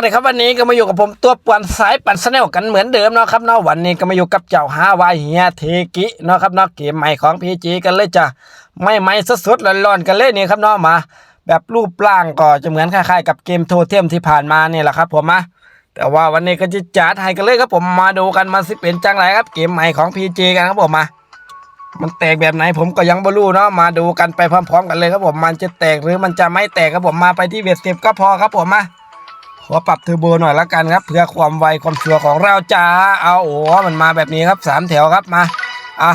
สวัสดีครับวันนี้ก็มาอยู่กับผมตัวป่วนสายปั่นสแนลกันเหมือนเดิมเนาะครับเนาะวันนี้ก็มาอยู่กับเจ้าฮาวายเฮียเทกิเนาะครับเนาะเกมใหม่ของพีจีกันเลยจ้ะไม่ไม่สดๆร้อนๆกันเลยนี่ครับเนาะมา แบบรูปร่างก็จะเหมือนคล้ายๆกับเกมโทเทมที่ผ่านมาเนี่ยแหละครับผมมาแต่ว่าวันนี้ก็จะจัดให้กันเลยครับผมมาดูกันมาสิเป็นจังไรครับเกมใหม่ของพีจีกันครับผมมา มันแตกแบบไหนผมก็ยังไม่รู้เนาะมาดูกันไปพร้อม ๆ กันเลยครับผมมันจะแตกหรือมันจะไม่แตกครับผมมาไปที่เวทสิบก็พอครับผมมา ขอปรับเทอร์โบหน่อยละกันครับ เพื่อความไวความชัวของเราจ้าเอาโอ้มันมาแบบนี้ครับสามแถวครับมาอะ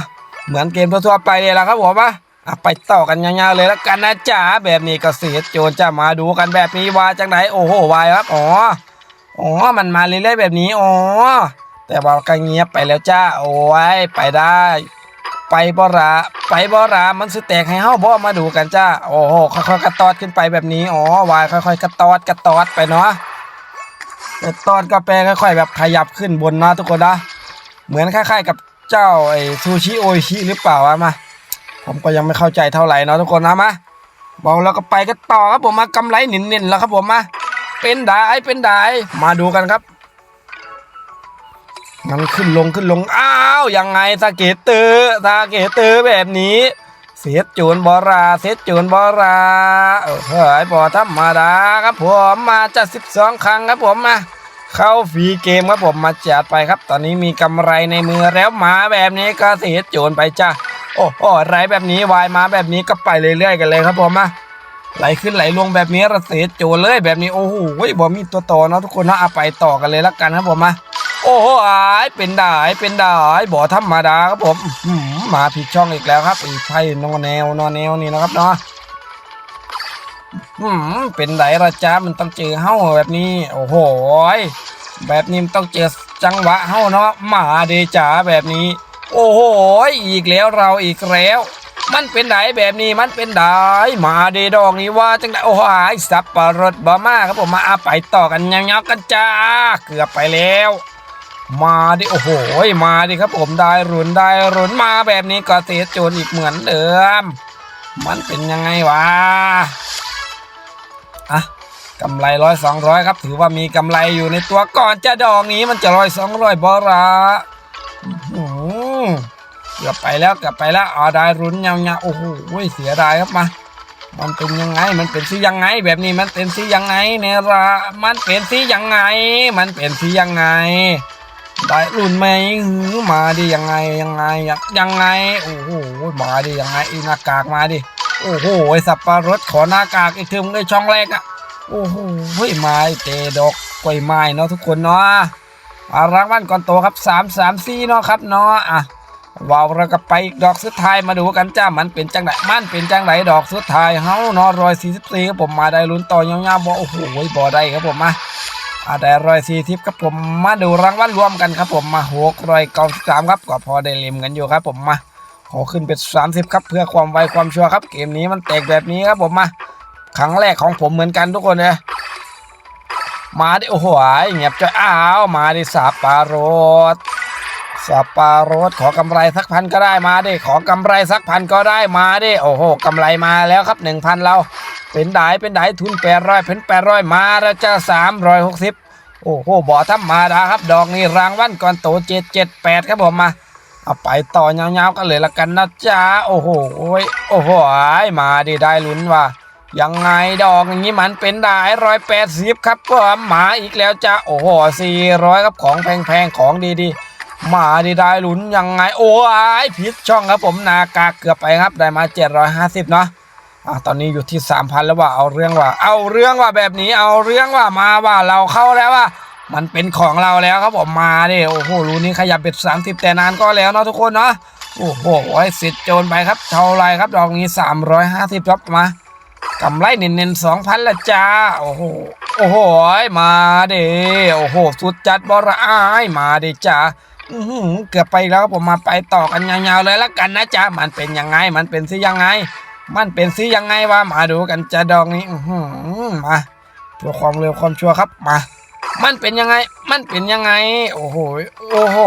เหมือนเกมทั่วๆไปเลยละครับผมมาอะไปต่อกันยาวๆเลยละกันนะจ้าแบบนี้ก็เสียโจรจะมาดูกันแบบนี้ว่าจังไหนโอ้โหวายครับอ๋ออ๋อมันมาเรื่อยๆแบบนี้อ๋อแต่ว่าก็เงียบไปแล้วจ้าโอ้ยไปได้ ไปบ่ราไปบ่รามันสิแตกให้เฮาบ่มาดูกันจ้าโอ้โหค่อยๆกระตอดขึ้นไปแบบนี้อ๋อวายค่อยๆกระตอดกระตอดไปเนาะ ตอดกระแปรค่อยๆแบบขยับขึ้นบนนะทุกคนนะ เหมือนคล้ายๆกับเจ้าไอ้ซูชิโอชิหรือเปล่าวะมา ผมก็ยังไม่เข้าใจเท่าไหร่เนาะทุกคนนะมาบอกแล้วก็ไปกันต่อครับผมมากำไรเน้นๆแล้วครับผมมา เป็นได้เป็นได้มาดูกันครับมันขึ้นลงขึ้นลง อ้าว ยังไงสาเกตเตอร์สาเกตเตอร์แบบนี้ สียโจนบอราเสียโจนบอราเออเฮ้ยบอธรรมดาครับผมมาจัด12ครั้งครับผมมาเข้าฟรีเกมครับผมมาจัดไปครับ ตอนนี้มีกำไรในมือแล้วมาแบบนี้ก็เสียโจนไปจ้าโอ้โหไรแบบนี้วายมาแบบนี้ก็ไปเรื่อยๆกันเลยครับผมมาไหลขึ้นไหลลงแบบนี้ระเสียโจนเลยแบบนี้โอ้โหบอมีตัวต่อเนาะทุกคนนะเอาไปต่อกันเลยละกันครับผมมา โอ้โหอายเป็นได้เป็นได้บ่อธรรมดาครับผมมาผิดช่องอีกแล้วครับอีไพ่นอนแนวนอนแนวนี่นะครับเนาะอืมเป็นไดละจ้ามันต้องเจอเฮ้าแบบนี้ โอ้โหแบบนี้มันต้องเจอจังหวะเฮ้าเนาะหมาเดจ๋าแบบนี้ โอ้โหอีกแล้วเราอีกแล้ว มันเป็นไดแบบนี้มันเป็นไดมาเดดองนี่ว่าจังไดโอ้โหสับปะรดบะมาครับผมมาอาไปต่อกันยาวๆกันจ้าเกือบไปแล้ว มาดิโอ้โหมาดิครับผมได้รุนได้รุนมาแบบนี้ก็เสียโจรอีกเหมือนเดิม มันเป็นยังไงวะอะกำไรร้อยสองร้อยครับ ถือว่ามีกำไรอยู่ในตัวก่อนจะดองนี้มันจะร้อยสองร้อยบอระอื้อหือเกือบไปแล้วเกือบไปแล้วอ๋อได้รุนยังยังโอ้โหเสียดายครับมามันเป็นยังไง มันเป็นสียังไง แบบนี้มันเป็นสียังไงเนี่ยละมันเป็นสียังไง มันเป็นสียังไง ได้รุ่นไหมหือมาดิยังไงยังไงยังไงโอ้โหมาดิยังไงอีหน้ากากมาดิโอ้โหไอ้สับปะรดขอหน้ากากอีกทีมงได้ช่องแรกอะโอ้โหเฮ้ยไม้เตดอกกล้วยไม้เนาะทุกคนเนาะอารางวัลก่อนโตครับสามสามสี่เนาะครับเนาะอะว้าวเราก็ไปดอกสุดท้ายมาดูกันจ้ามันเป็นจังไหนมันเป็นจังไหนดอกสุดท้ายเฮาเนาะร้อยสี่สิบสี่ครับผมมาได้ลุ้นต่อยาวๆบ่โอ้โหบ่ได้ครับผมมา อาได้ร้อยสี่ทิปครับผมมาดูรางวัลรวมกันครับผมมาหกร้อยเก้าสามครับก็พอได้เล่มกันอยู่ครับผมมาขอขึ้นเป็นสามสิบครับเพื่อความไวความชัวร์ครับ เกมนี้มันแตกแบบนี้ครับผมมาครั้งแรกของผมเหมือนกันทุกคนเลยมาดิโอ้โหเงียบจะอ้าวมาดิสาปาโรดสาปาโรดขอกำไรสักพันก็ได้มาดิขอกำไรสักพันก็ได้มาดิโอ้โหกำไรมาแล้วครับหนึ่งพันเรา เป็นได้เป็นได้ทุนแปดร้อยเป็นแปดร้อยมาแล้วจะสามร้อยหกสิบโอ้โหบ่อธรรมดาครับ ดอกนี้รางวัลก่อนโตเจ็ดเจ็ดแปดครับผมมาเอาไปต่อยาวๆกันเลยละกันนะจ๊ะโอ้โหโอ้โหมาดิได้ลุ้นว่ายังไงดอกอย่างนี้มันเป็นได้ร้อยแปดสิบครับผมมาอีกแล้วจ้าโอ้โหสี่ร้อยครับของแพงๆของดีๆมาดีได้ลุ้นยังไง โอ้ยผิดช่องครับผมนากาเกือบไปครับได้มาเจ็ดร้อยห้าสิบเนาะ อะตอนนี้อยู่ที่สามพันแล้วว่าเอาเรื่องว่า เอาเรื่องว่าแบบนี้เอาเรื่องว่ามาว่าเราเข้าแล้วว่ามันเป็นของเราแล้วครับผมมาดิโอ้โหรูนี้ขยับเป็นสามสิบแต่นานก็แล้วเนาะทุกคนเนาะโอ้โหเสร็จโจรไปครับเท่าไรครับดอกนี้สามร้อยห้าสิบครับมากำไรเน้นๆสองพันละจ้าโอ้โหโอ้โหมาเดโอ้โหสุดจัดบอระอายมาเดจ้าอือหือเกือบไปแล้วครับผมมาไปต่อกันยาวๆเลยละกันนะจ๊ะมันเป็นยังไงมันเป็นสิยังไง มันเป็นสียังไงวะมาดูกันจะดองนี้มาเพื่อความเร็วความชัวร์ครับมา มันเป็นยังไง มันเป็นยังไง โอ้โหโอ้โห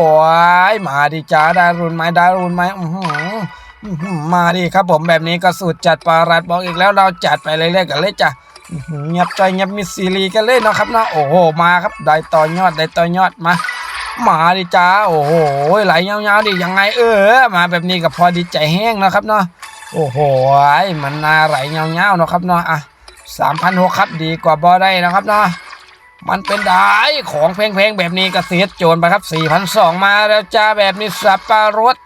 มาดิจ้าดารุนไหมดารุนไหมอื้อหืออื้อหือมาดิครับผมแบบนี้ก็สุดจัดปารัดบอกอีกแล้วเราจัดไปเรื่อยๆกันเลยจ้ะเงียบใจเงียบมีซีรีส์กันเลยเนาะครับเนาะโอ้โหมาครับได้ต่อยอดได้ต่อยอดมามาดิจ้าโอ้โหไหลยาวๆดิยังไงเออ มาแบบนี้ก็พอดีใจแห้งนะครับเนาะ โอ้โหมันนาไหลยาวๆเนาะครับเนาะอะสามพันหกครับดีกว่าบอได้นะครับเนาะมันเป็นได้ของแพงๆแบบนี้ก็เสียโจรไปครับสี่พันสองมาแล้วจ้าแบบนี้สับปะรด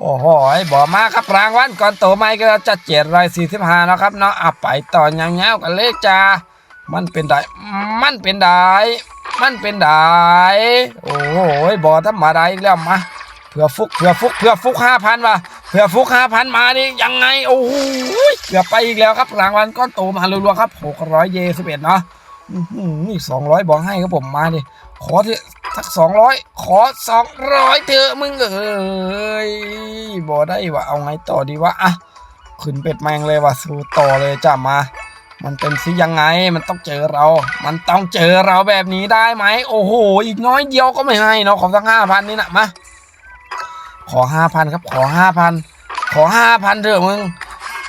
โอ้โหบอกมาครับรางวัลก่อนโตไม่ก็จะเจ็ดร้อยสี่สิบห้านะครับเนาะอะไปต่อยาวๆกันเลยจ้ามันเป็นได้มันเป็นได้มันเป็นได้โอ้โหบอธรรมดาอีกแล้วมาเผื่อฟุกเผื่อฟุกเผื่อฟุกห้าพันว่ะ เผื่อฟุกห้าพันมานี่ยังไง โอ้โหเกือบไปอีกแล้วครับรางวัลก้อนโตมารัวๆครับหกร้อยเยสิบเอ็ดเนาะนี่สองร้อยบอกให้ครับผมมาดิขอเถอะสักสองร้อยขอสองร้อยเถอะมึงเอ้ยบอได้วะเอาไงต่อดีวะอะขึ้นเป็ดแมงเลยว่ะสู้ต่อเลยจ้ามา มันเป็นสิยังไงมันต้องเจอเรา มันต้องเจอเราแบบนี้ได้ไหม โอ้โห อีกน้อยเดียวก็ไม่ให้เนาะขอสักห้าพันนี่นะมา ขอห้าพันครับ ขอห้าพันขอห้าพันเถอะมึง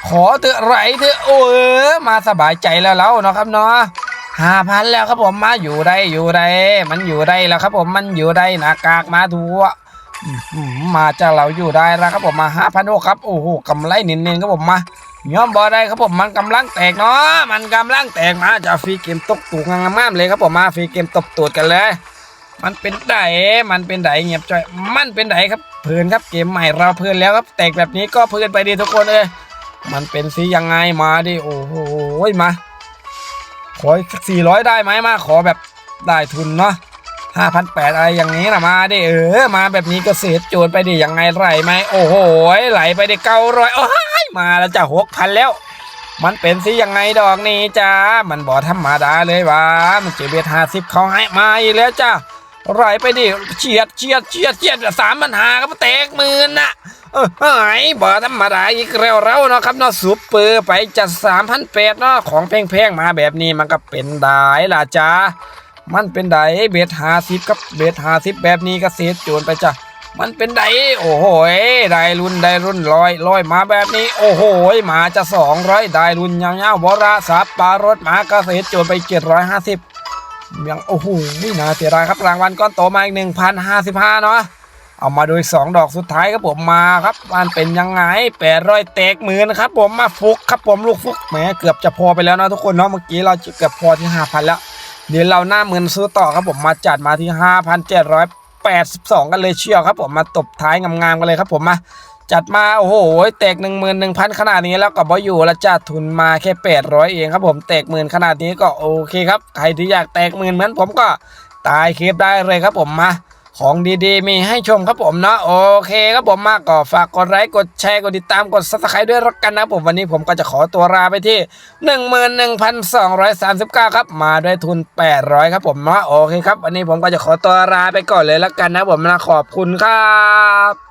ขอเถอะไหลเถอะโอ้เออมาสบายใจแล้วแล้วเนาะครับเนาะห้าพันแล้วครับผมมาอยู่ได้อยู่ได้ มันอยู่ได้แล้วครับผมมันอยู่ได้หนากากมาทัวมาจะเราอยู่ได้แล้วครับผมมาห้าพันโอครับโอ้โหกำไรเน้นๆครับผมมาย้อมบอได้ครับผมมันกำลังแตกเนาะมันกำลังแตกมาจะฟรีเกมตกตูกงามๆเลยครับผมมาฟรีเกมตบตูดกันเลย มันเป็นไดมันเป็นไดเงียบจ่อย มันเป็นไดครับเพลินครับเกมใหม่เราเพลินแล้วครับ แตกแบบนี้ก็เพลินไปดีทุกคนเลย มันเป็นสียังไงมาดิโอ้โหมาขอสี่ร้อยได้ไหมมาขอแบบได้ทุนเนาะห้าพันแปดอะไรอย่างนี้นะมาดิเออมาแบบนี้ก็เสียโจรไปดิยังไงไหลไหมโอ้โหไหลไปดิเก้าร้อยโอ้ยมาแล้วจะหกพันแล้ว มันเป็นสิยังไงดอกนี้จ้ามันบอธรรมดาเลยวะมันเจเบียดห้าสิบเขาให้มาอีกแล้วจ้า ไหลไปดิเฉียดเฉียดเฉียดเฉียดสามปัญหาก็แตกมื่นนะเออหายบอธรรมดาอีกแล้วเราเนาะครับเนาะซุปเปอร์ไปจัดสามพันแปดเนาะของแพงๆมาแบบนี้มันก็เป็นได้ล่ะจ้ามันเป็นไดเบ็ดหาสิบกับเบ็ดหาสิบแบบนี้ก็เสียโจรไปจ้ะมันเป็นไดโอ้โหได้รุ่นได้รุ่นลอยลอยมาแบบนี้ โอ้โหมาจะสองร้อยได้รุ่นยาวๆวราสับปารถมาก็เสียโจรไปเจ็ดร้อยห้าสิบ ยังโอ้โหนี่นาเสียดายครับรางวัลก้อนโตมาอีกหนึ่งพันห้าสิบห้าเนาะเอามาโดยสองดอกสุดท้ายครับผมมาครับมันเป็นยังไงแปดร้อยแตกหมือนะครับผมมาฟุกครับผมลูกฟุกแหมเกือบจะพอไปแล้วนะทุกคนเนาะเมื่อกี้เราเกือบพอที่ห้าพันแล้ว เดี๋ยวเราหน้าหมื่นซื้อต่อครับผมมาจัดมาที่ห้าพันเจ็ดร้อยแปดสิบสองกันเลยเชียวครับผมมาตบท้ายงามๆกันเลยครับผมมา จัดมาโอ้โหแตกหนึ่งหมื่นหนึ่งพันขนาดนี้แล้วก็บออยู่แล้วจัดทุนมาแค่แปดร้อยเองครับผมแตกหมื่นขนาดนี้ก็โอเคครับใครที่อยากแตกหมื่นเหมือนผมก็ตายคลิปได้เลยครับผมมาของดีๆ มีให้ชมครับผมเนาะโอเคครับผมมากก็ฝากกดไลค์กดแชร์กดติดตามกดซับสไครต์ด้วยรักกันนะผมวันนี้ผมก็จะขอตัวลาไปที่ 11,239 ครับ มาด้วยทุน 800 ครับผมเนาะโอเคครับ วันนี้ผมก็จะขอตัวลาไปก่อนเลยแล้วกันนะผมนะขอบคุณครับ